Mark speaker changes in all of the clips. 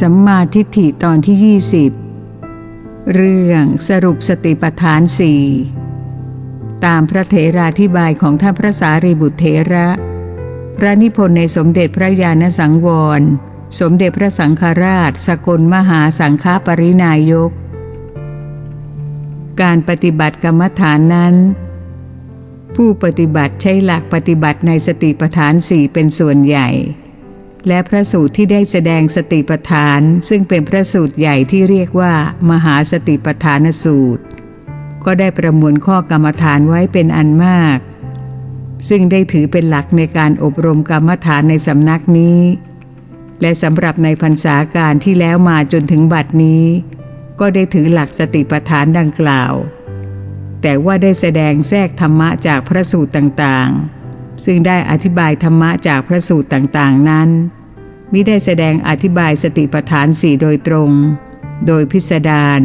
Speaker 1: สัมมาทิฏฐิตอนที่ 20 เรื่องสรุปสติปัฏฐานสี่ตามพระเถราธิบายของท่านพระสารีบุตรเถระ พระนิพนธ์ในสมเด็จพระญาณสังวร สมเด็จพระสังฆราช สกลมหาสังฆปรินายก การปฏิบัติกรรมฐานนั้น ผู้ปฏิบัติใช้หลักปฏิบัติในสติปัฏฐานสี่เป็นส่วนใหญ่ และพระสูตรที่ได้แสดงสติปัฏฐาน ซึ่งเป็นพระสูตรใหญ่ที่เรียกว่า มหาสติปัฏฐานสูตร ก็ได้ประมวลข้อกรรมฐานไว้เป็นอันมาก ซึ่งได้ถือเป็นหลักในการอบรมกรรมฐานในสำนักนี้ และสำหรับในพรรษาการที่แล้วมาจนถึงบัดนี้ ก็ได้ถือหลักสติปัฏฐานดังกล่าว แต่ว่าได้แสดงแทรกธรรมะจากพระสูตรต่างๆซึ่งได้อธิบายธรรมะจากพระสูตรต่างๆ นั้น มิได้แสดงอธิบายสติปัฏฐานสี่โดยตรง โดยพิสดาร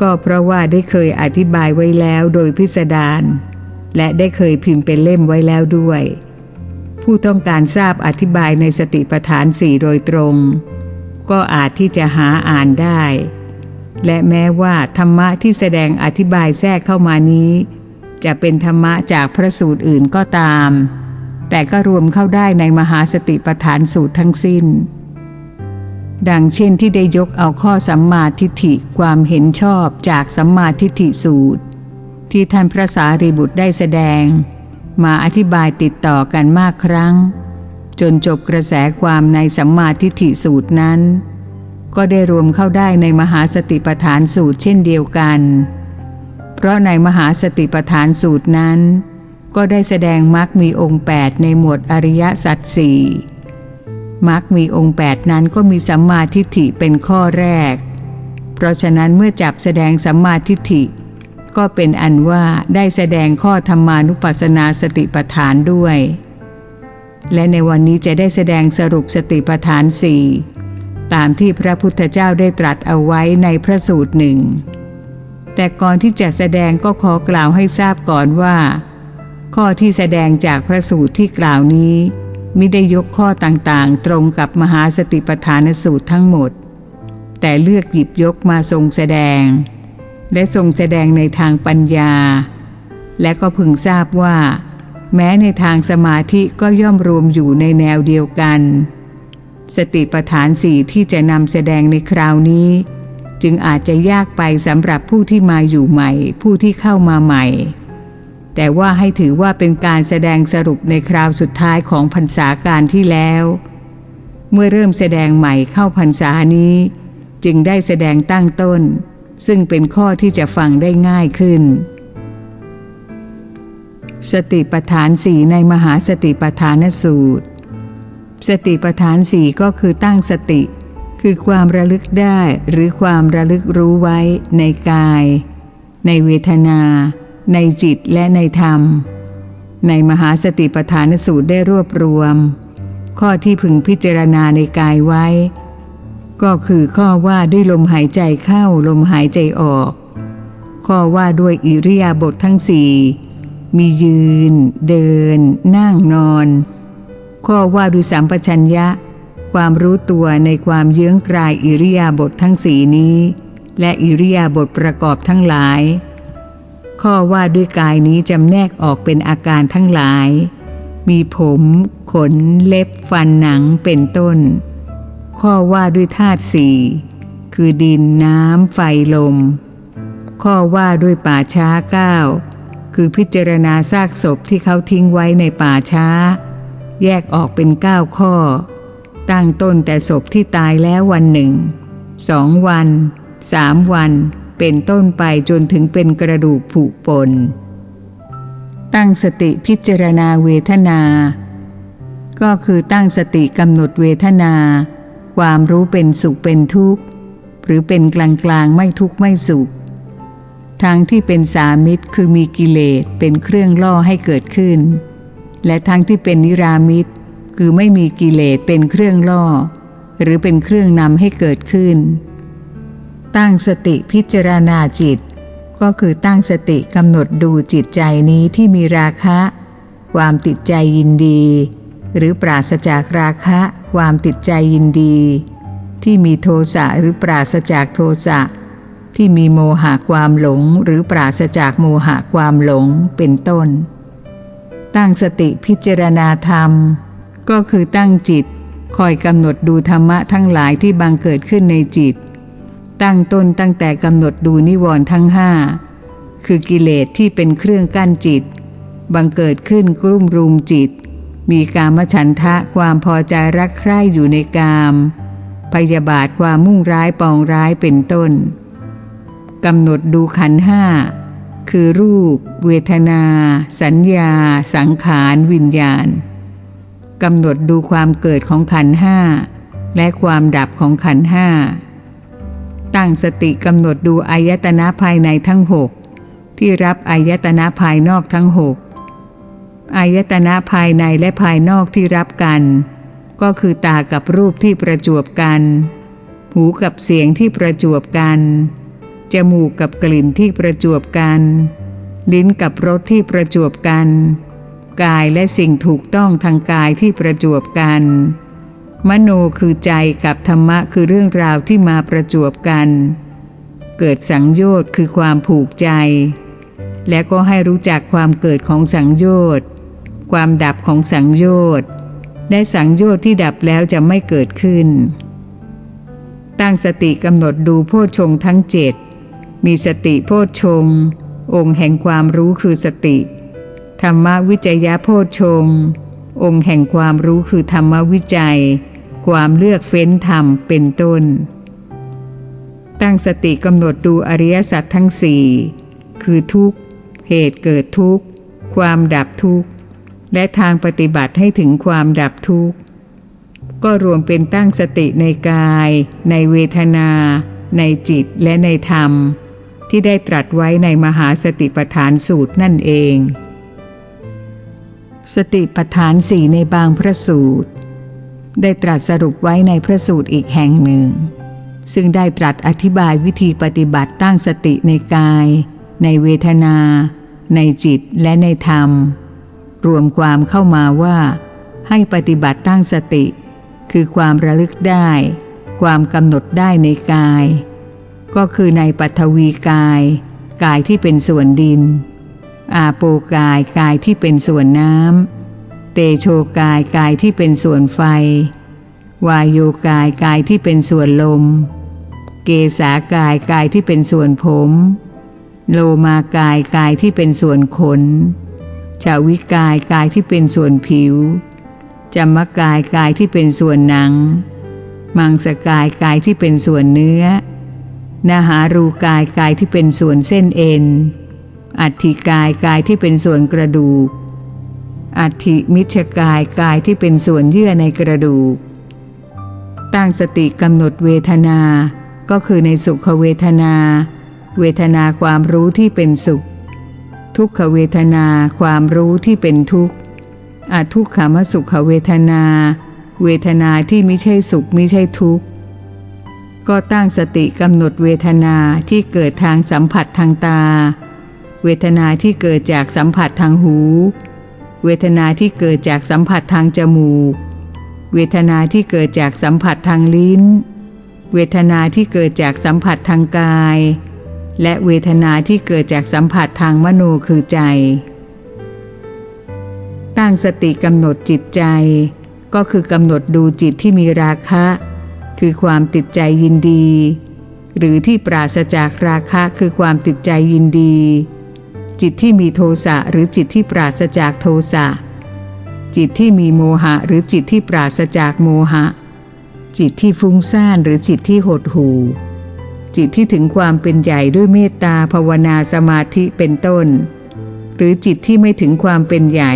Speaker 1: ก็เพราะว่าได้เคยอธิบายไว้แล้วโดยพิสดารและได้เคยพิมพ์เป็นเล่มไว้แล้วด้วย ผู้ต้องการทราบอธิบายในสติปัฏฐานสี่โดยตรง ก็อาจที่จะหาอ่านได้ และแม้ว่าธรรมะที่แสดงอธิบายแทรกเข้ามานี้ จะเป็นธรรมะจากพระสูตรอื่นก็ตาม แต่ก็รวมเข้าได้ในมหาสติปัฏฐานสูตรทั้งสิ้น ดังเช่นที่ได้ยกเอาข้อสัมมาทิฏฐิความเห็นชอบจากสัมมาทิฏฐิสูตร ที่ท่านพระสารีบุตรได้แสดง มาอธิบายติดต่อกันมากครั้ง จนจบกระแสความในสัมมาทิฏฐิสูตรนั้น ก็ได้รวมเข้าได้ในมหาสติปัฏฐานสูตรเช่นเดียวกัน เพราะในมหาสติปัฏฐานสูตรนั้น ก็ได้แสดงมรรคมีองค์ 8 ในหมวดอริยสัจสี่มรรคมีองค์ 8 นั้นก็มีสัมมาทิฏฐิเป็นข้อแรก เพราะฉะนั้นเมื่อจับแสดงสัมมาทิฏฐิ ก็เป็นอันว่าได้แสดงข้อธรรมานุปัสสนาสติปัฏฐานด้วย และในวันนี้จะได้แสดงสรุปสติปัฏฐานสี่ตามที่พระพุทธเจ้าได้ตรัสเอาไว้ในพระสูตรหนึ่ง แต่ก่อนที่จะแสดงก็ขอกล่าวให้ทราบก่อนว่า ข้อที่แสดงจากพระสูตรที่กล่าวนี้มิได้ยกข้อต่างๆ ตรงกับมหาสติปัฏฐานสูตรทั้งหมด แต่เลือกหยิบยกมาทรงแสดง และทรงแสดงในทางปัญญา และก็พึงทราบว่า แม้ในทางสมาธิก็ย่อมรวมอยู่ในแนวเดียวกัน สติปฐานสี่ที่จะนำแสดงในคราวนี้ จึงอาจจะยากไปสำหรับผู้ที่มาอยู่ใหม่ ผู้ที่เข้ามาใหม่ แต่ว่าให้ถือว่าเป็นการแสดงสรุปในคราวสุดท้ายของพรรษาการที่แล้ว เมื่อเริ่มแสดงใหม่เข้าพรรษานี้ จึงได้แสดงตั้งต้น ซึ่งเป็นข้อที่จะฟังได้ง่ายขึ้น สติปฐานสี่ในมหาสติปฐานสูตร สติปฐานสี่ก็คือตั้งสติ คือความระลึกได้หรือความระลึกรู้ไว้ในกาย ในเวทนา ในจิตและในธรรม ในมหาสติปัฏฐานสูตรได้รวบรวม ข้อที่พึงพิจารณาในกายไว้ ก็คือข้อว่าด้วยลมหายใจเข้าลมหายใจออก ข้อว่าด้วยอิริยาบถททั้งสี่มียืน เดิน นั่งนอน ข้อว่าด้วยสัมปชัญญะ ความรู้ตัวในความเยื้องกลายอิริยาบถททั้งสี่นี้ และอิริยาบถประกอบทั้งหลาย ข้อว่าด้วยกายนี้จำแนกออกเป็นอาการทั้งหลาย มีผม ขน เล็บ ฟันหนังเป็นต้น ข้อว่าด้วยธาตุสี่คือดินน้ำไฟลม ข้อว่าด้วยป่าช้าเก้าคือพิจารณาซากศพที่เขาทิ้งไว้ในป่าช้า แยกออกเป็นเก้าข้อ ตั้งต้นแต่ศพที่ตายแล้ววันหนึ่งสองวันสามวัน เป็นต้นไปจนถึงเป็นกระดูกผุปน ตั้งสติพิจารณาเวทนา ก็คือตั้งสติกำหนดเวทนา ความรู้เป็นสุขเป็นทุกข์ หรือเป็นกลางกลางไม่ทุกข์ไม่สุขทั้งที่เป็นสามิตรคือมีกิเลสเป็นเครื่องล่อให้เกิดขึ้น และทั้งที่เป็นนิรามิตรคือไม่มีกิเลสเป็นเครื่องล่อ หรือเป็นเครื่องนำให้เกิดขึ้น ตั้งสติพิจารณาจิต ก็คือตั้งสติกำหนดดูจิตใจนี้ที่มีราคะ ความติดใจยินดี หรือปราศจากราคะ ความติดใจยินดี ที่มีโทสะหรือปราศจากโทสะที่มีโมหะความหลง หรือปราศจากโมหะความหลงเป็นต้น ตั้งสติพิจารณาธรรม ก็คือตั้งจิต คอยกำหนดดูธรรมะทั้งหลายที่บังเกิดขึ้นในจิต ตั้งต้นตั้งแต่กำหนดดูนิวรณ์ทั้งห้าคือกิเลสที่เป็นเครื่องกั้นจิต บังเกิดขึ้นกลุ่มรุมจิต มีกามฉันทะความพอใจรักใคร่อยู่ในกาม พยาบาทความมุ่งร้ายปองร้ายเป็นต้นกำหนดดูขันห้าคือรูป เวทนา สัญญา สังขารวิญญาณกำหนดดูความเกิดของขันห้าและความดับของขันห้า ตั้งสติกำหนดดูอายตนะภายในทั้งหกที่รับอายตนะภายนอกทั้งหกอายตนะภายในและภายนอกที่รับกัน ก็คือตากับรูปที่ประจวบกัน หูกับเสียงที่ประจวบกัน จมูกกับกลิ่นที่ประจวบกัน ลิ้นกับรสที่ประจวบกัน กายและสิ่งถูกต้องทางกายที่ประจวบกัน มโนคือใจกับธรรมะคือเรื่องราวที่มาประจวบกัน เกิดสังโยชน์คือความผูกใจ และก็ให้รู้จักความเกิดของสังโยชน์ ความดับของสังโยชน์และสังโยชน์ที่ดับแล้วจะไม่เกิดขึ้น ตั้งสติกำหนดดูโพชฌงทั้งเจ็ดมีสติโพชฌงองค์แห่งความรู้คือสติ ธรรมวิจยะโพชฌงองค์แห่งความรู้คือธรรมวิจัย ความเลือกเฟ้นธรรมเป็นต้น ตั้งสติกำหนดดูอริยสัจทั้งสี่คือทุกข์ เหตุเกิดทุกข์ ความดับทุกข์ และทางปฏิบัติให้ถึงความดับทุกข์ ก็รวมเป็นตั้งสติในกาย ในเวทนา ในจิตและในธรรม ที่ได้ตรัสไว้ในมหาสติปัฏฐานสูตรนั่นเอง สติปัฏฐานสี่ในบางพระสูตร ได้ตรัสสรุปไว้ในพระสูตรอีกแห่งหนึ่ง ซึ่งได้ตรัสอธิบายวิธีปฏิบัติตั้งสติในกาย ในเวทนา ในจิตและในธรรม รวมความเข้ามาว่า ให้ปฏิบัติตั้งสติ คือความระลึกได้ ความกำหนดได้ในกาย ก็คือในปัทวีกาย กายที่เป็นส่วนดิน อาโปกายกายที่เป็นส่วนน้ำ เตโชกายกายที่เป็นส่วนไฟ วายโยกายกายที่เป็นส่วนลม เกสากายกายที่เป็นส่วนผม โลมากายกายที่เป็นส่วนขนชาวิกายกายที่เป็นส่วนผิวจัมมกายกายที่เป็นส่วนหนัง มังสกายกายที่เป็นส่วนเนื้อนาหารูกายกายที่เป็นส่วนเส้นเอ็น อัฐิกายกายที่เป็นส่วนกระดูก อัฐิมิชกายกายที่เป็นส่วนเยื่อในกระดูก ตั้งสติกำหนดเวทนา ก็คือในสุขเวทนา เวทนาความรู้ที่เป็นสุข ทุกขเวทนาความรู้ที่เป็นทุกข์อทุกขมสุขเวทนา เวทนาที่ไม่ใช่สุขไม่ใช่ทุกข์ ก็ตั้งสติกำหนดเวทนาที่เกิดทางสัมผัสทางตา เวทนาที่เกิดจากสัมผัสทางหู เวทนาที่เกิดจากสัมผัสทางจมูก เวทนาที่เกิดจากสัมผัสทางลิ้น เวทนาที่เกิดจากสัมผัสทางกาย และเวทนาที่เกิดจากสัมผัสทางมโนคือใจ ตั้งสติกำหนดจิตใจ ก็คือกำหนดดูจิตที่มีราคะ คือความติดใจยินดี หรือที่ปราศจากราคะคือความติดใจยินดี จิตที่มีโทสะหรือจิตที่ปราศจากโทสะจิตที่มีโมหะหรือจิตที่ปราศจากโมหะ จิตที่ฟุ้งซ่านหรือจิตที่หดหู่ จิตที่ถึงความเป็นใหญ่ด้วยเมตตาภาวนาสมาธิเป็นต้น หรือจิตที่ไม่ถึงความเป็นใหญ่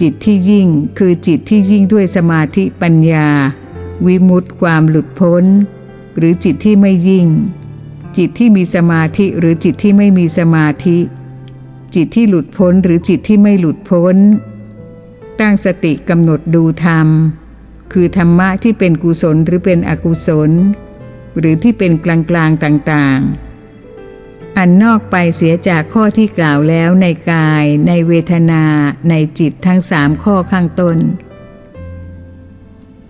Speaker 1: จิตที่ยิ่งคือจิตที่ยิ่งด้วยสมาธิปัญญา วิมุตติความหลุดพ้น หรือจิตที่ไม่ยิ่ง จิตที่มีสมาธิหรือจิตที่ไม่มีสมาธิ จิตที่หลุดพ้นหรือจิตที่ไม่หลุดพ้น ตั้งสติกำหนดดูธรรม คือธรรมะที่เป็นกุศลหรือเป็นอกุศล หรือที่เป็นกลางๆต่างๆ อันนอกไปเสียจากข้อที่กล่าวแล้วในกาย ในเวทนา ในจิตทั้งสามข้อข้างต้น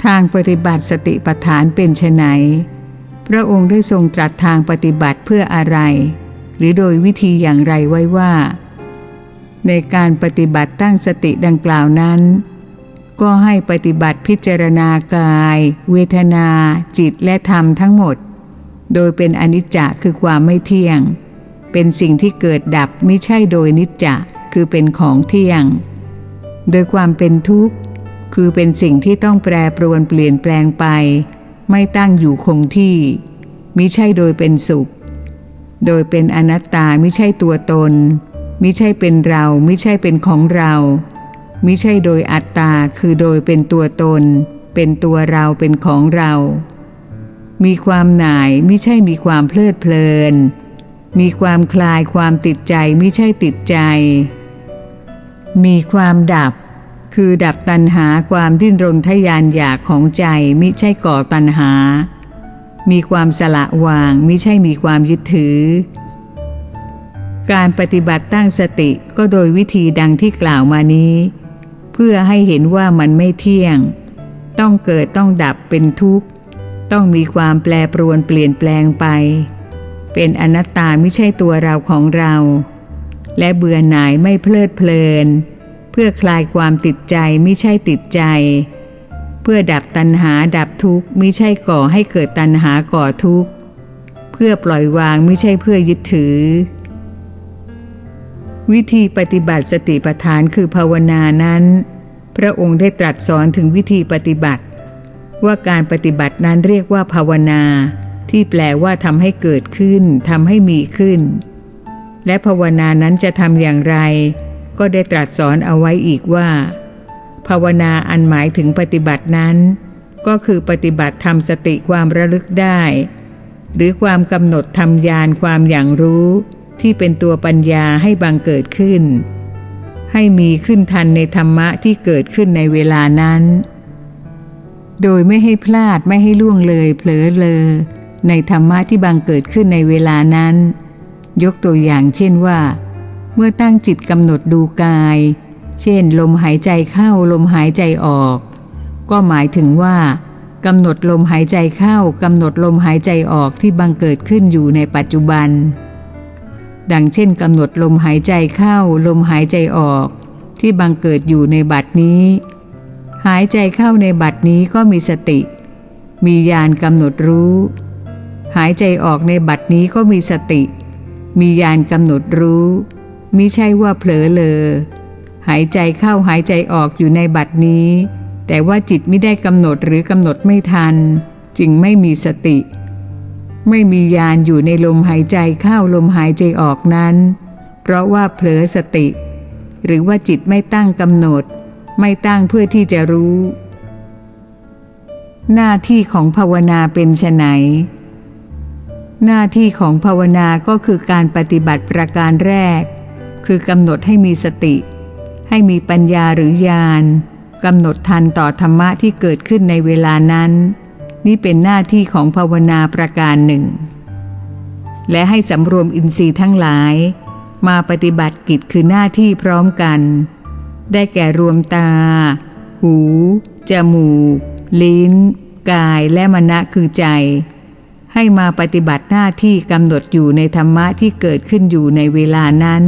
Speaker 1: ทางปฏิบัติสติปัฏฐานเป็นไฉนพระองค์ได้ทรงตรัสทางปฏิบัติเพื่ออะไร หรือโดยวิธีอย่างไรไว้ว่า ในการปฏิบัติตั้งสติดังกล่าวนั้น ก็ให้ปฏิบัติพิจารณากาย เวทนา จิตและธรรมทั้งหมด โดยเป็นอนิจจะคือความไม่เที่ยง เป็นสิ่งที่เกิดดับไม่ใช่โดยนิจจะคือเป็นของเที่ยง โดยความเป็นทุกข์ คือเป็นสิ่งที่ต้องแปรปรวนเปลี่ยนแปลงไป ไม่ตั้งอยู่คงที่มิใช่โดยเป็นสุข โดยเป็นอนัตตาไม่ใช่ตัวตน มิใช่เป็นเราม่ใช่เป็นของเรามิใช่โดยอัตตาคือโดยเป็นตัวตน เป็นตัวเราเป็นของเรา มีความหน่ายไม่ใช่มีความเพลิดเพลิน มีความคลายความติดใจไม่ใช่ติดใจ มีความดับ คือดับตัณหาความดิ้นรนทยานอยากของใจมิใช่ก่อตัณหา มีความสละวางมิใช่มีความยึดถือ การปฏิบัติตั้งสติก็โดยวิธีดังที่กล่าวมานี้ เพื่อให้เห็นว่ามันไม่เที่ยง ต้องเกิดต้องดับเป็นทุกข์ ต้องมีความแปรปรวนเปลี่ยนแปลงไป เป็นอนัตตาไม่ใช่ตัวเราของเรา และเบื่อหน่ายไม่เพลิดเพลิน เพื่อคลายความติดใจไม่ใช่ติดใจ เพื่อดับตัณหาดับทุกข์ไม่ใช่ก่อให้เกิดตัณหาก่อทุกข์ เพื่อปล่อยวางไม่ใช่เพื่อยึดถือ วิธีปฏิบัติสติปัฏฐานคือภาวนานั้น พระองค์ได้ตรัสสอนถึงวิธีปฏิบัติ ว่าการปฏิบัตินั้นเรียกว่าภาวนา ที่แปลว่าทำให้เกิดขึ้นทำให้มีขึ้น และภาวนานั้นจะทำอย่างไร ก็ได้ตรัสสอนเอาไว้อีกว่า ภาวนาอันหมายถึงปฏิบัตินั้น ก็คือปฏิบัติทำสติความระลึกได้ หรือความกำหนดทำยานความอย่างรู้ ที่เป็นตัวปัญญาให้บังเกิดขึ้น ให้มีขึ้นทันในธรรมะที่เกิดขึ้นในเวลานั้น โดยไม่ให้พลาดไม่ให้ล่วงเลยเผลอเลอในธรรมะที่บังเกิดขึ้นในเวลานั้น ยกตัวอย่างเช่นว่า เมื่อตั้งจิตกำหนดดูกาย เช่น ลมหายใจเข้าลมหายใจออก ก็หมายถึงว่ากำหนดลมหายใจเข้ากำหนดลมหายใจออกที่บังเกิดขึ้นอยู่ในปัจจุบัน ดังเช่นกำหนดลมหายใจเข้าลมหายใจออก ที่บังเกิดอยู่ในบัดนี้ หายใจเข้าในบัดนี้ก็มีสติ มีญาณกำหนดรู้ หายใจออกในบัดนี้ก็มีสติ มีญาณกำหนดรู้มิใช่ว่าเผลอเลอหายใจเข้าหายใจออกอยู่ในบัดนี้ แต่ว่าจิตไม่ได้กำหนดหรือกำหนดไม่ทัน จึงไม่มีสติ ไม่มีญาณอยู่ในลมหายใจเข้าลมหายใจออกนั้น เพราะว่าเผลอสติ หรือว่าจิตไม่ตั้งกำหนด ไม่ตั้งเพื่อที่จะรู้ หน้าที่ของภาวนาเป็นไฉนหน้าที่ของภาวนาก็คือการปฏิบัติประการแรก คือกำหนดให้มีสติ ให้มีปัญญาหรือญาณกำหนดทันต่อธรรมะที่เกิดขึ้นในเวลานั้น นี่เป็นหน้าที่ของภาวนาประการหนึ่ง และให้สำรวมอินทรีย์ทั้งหลาย มาปฏิบัติกิจคือหน้าที่พร้อมกัน ได้แก่รวมตา หู จมูก ลิ้น กายและมณะคือใจ ให้มาปฏิบัติหน้าที่กำหนดอยู่ในธรรมะที่เกิดขึ้นอยู่ในเวลานั้น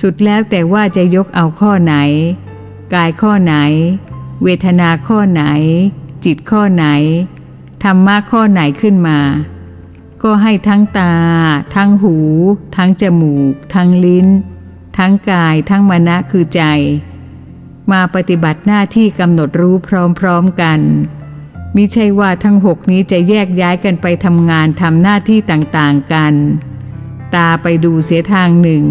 Speaker 1: สุดแล้วแต่ว่าจะยกเอาข้อไหน กายข้อไหน เวทนาข้อไหน จิตข้อไหน ธรรมะข้อไหนขึ้นมา ก็ให้ทั้งตา ทั้งหู ทั้งจมูก ทั้งลิ้น ทั้งกาย ทั้งมณะคือใจ มาปฏิบัติหน้าที่กำหนดรู้พร้อมๆกันมิใช่ว่าทั้งหกนี้จะแยกย้ายกันไปทำงานทำหน้าที่ต่างๆกัน ตาไปดูเสียทางหนึ่ง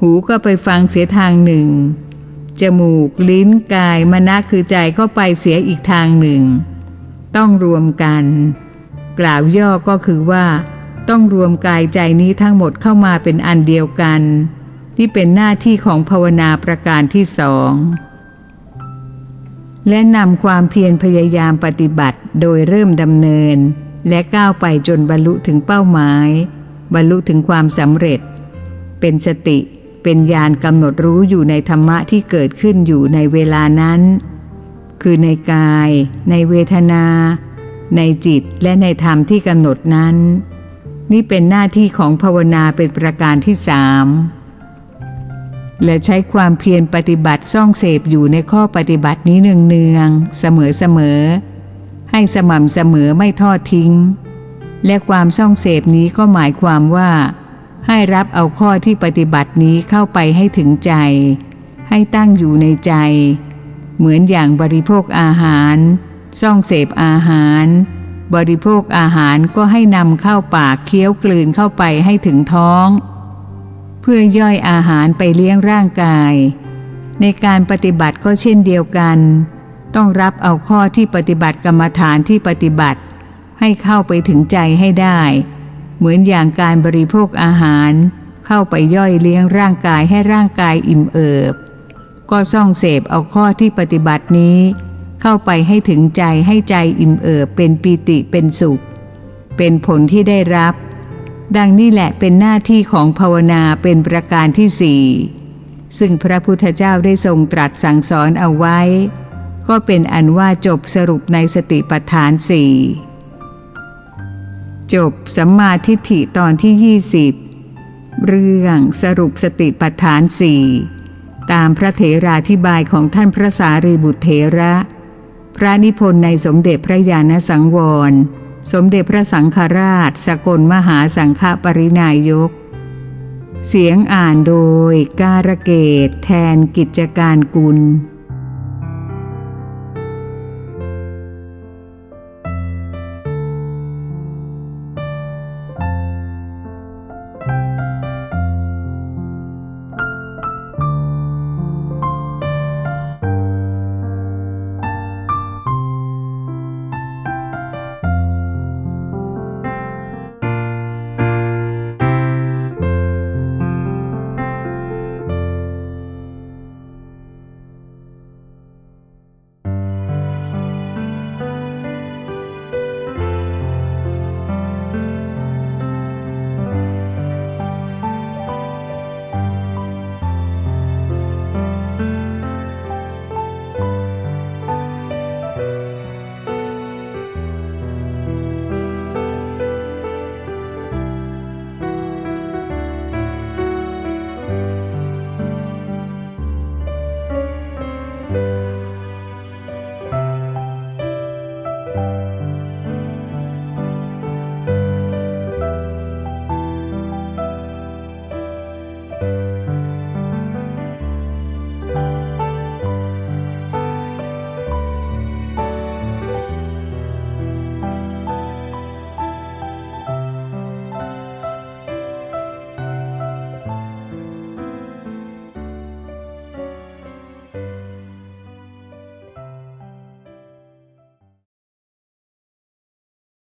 Speaker 1: หูก็ไปฟังเสียทางหนึ่ง จมูก ลิ้นกายมณะคือใจก็ไปเสียอีกทางหนึ่ง ต้องรวมกัน กล่าวย่อก็คือว่า ต้องรวมกายใจนี้ทั้งหมดเข้ามาเป็นอันเดียวกัน ที่เป็นหน้าที่ของภาวนาประการที่สองและนำความเพียรพยายามปฏิบัติโดยเริ่มดำเนิน และก้าวไปจนบรรลุถึงเป้าหมาย บรรลุถึงความสำเร็จ เป็นสติ เป็นญาณกำหนดรู้อยู่ในธรรมะที่เกิดขึ้นอยู่ในเวลานั้น คือในกาย ในเวทนา ในจิตและในธรรมที่กำหนดนั้น นี่เป็นหน้าที่ของภาวนาเป็นประการที่สามและใช้ความเพียรปฏิบัติซ่องเสพอยู่ในข้อปฏิบัตินี้เนืองๆเสมอๆให้สม่ำเสมอไม่ทอดทิ้ง และความซ่องเสพนี้ก็หมายความว่า ให้รับเอาข้อที่ปฏิบัตินี้เข้าไปให้ถึงใจ ให้ตั้งอยู่ในใจ เหมือนอย่างบริโภคอาหาร ซ่องเสพอาหาร บริโภคอาหารก็ให้นำเข้าปากเคี้ยวกลืนเข้าไปให้ถึงท้อง เพื่อย่อยอาหารไปเลี้ยงร่างกาย ในการปฏิบัติก็เช่นเดียวกัน ต้องรับเอาข้อที่ปฏิบัติกรรมฐานที่ปฏิบัติ ให้เข้าไปถึงใจให้ได้ เหมือนอย่างการบริโภคอาหาร เข้าไปย่อยเลี้ยงร่างกายให้ร่างกายอิ่มเอิบ ก็ซ่องเสพเอาข้อที่ปฏิบัตินี้ เข้าไปให้ถึงใจให้ใจอิ่มเอิบเป็นปีติเป็นสุข เป็นผลที่ได้รับ ดังนี้แหละเป็นหน้าที่ของภาวนาเป็นประการที่สี่ซึ่งพระพุทธเจ้าได้ทรงตรัสสั่งสอนเอาไว้ ก็เป็นอันว่าจบสรุปในสติปัฏฐานสี่ จบสัมมาทิฏฐิตอนที่ 20 เรื่องสรุปสติปัฏฐานสี่ตามพระเถราธิบายของท่านพระสารีบุตรเถระ พระนิพนธ์ในสมเด็จพระญาณสังวร สมเด็จพระสังฆราช สกลมหาสังฆปรินายก เสียงอ่านโดยการะเกตแทนกิจการกุล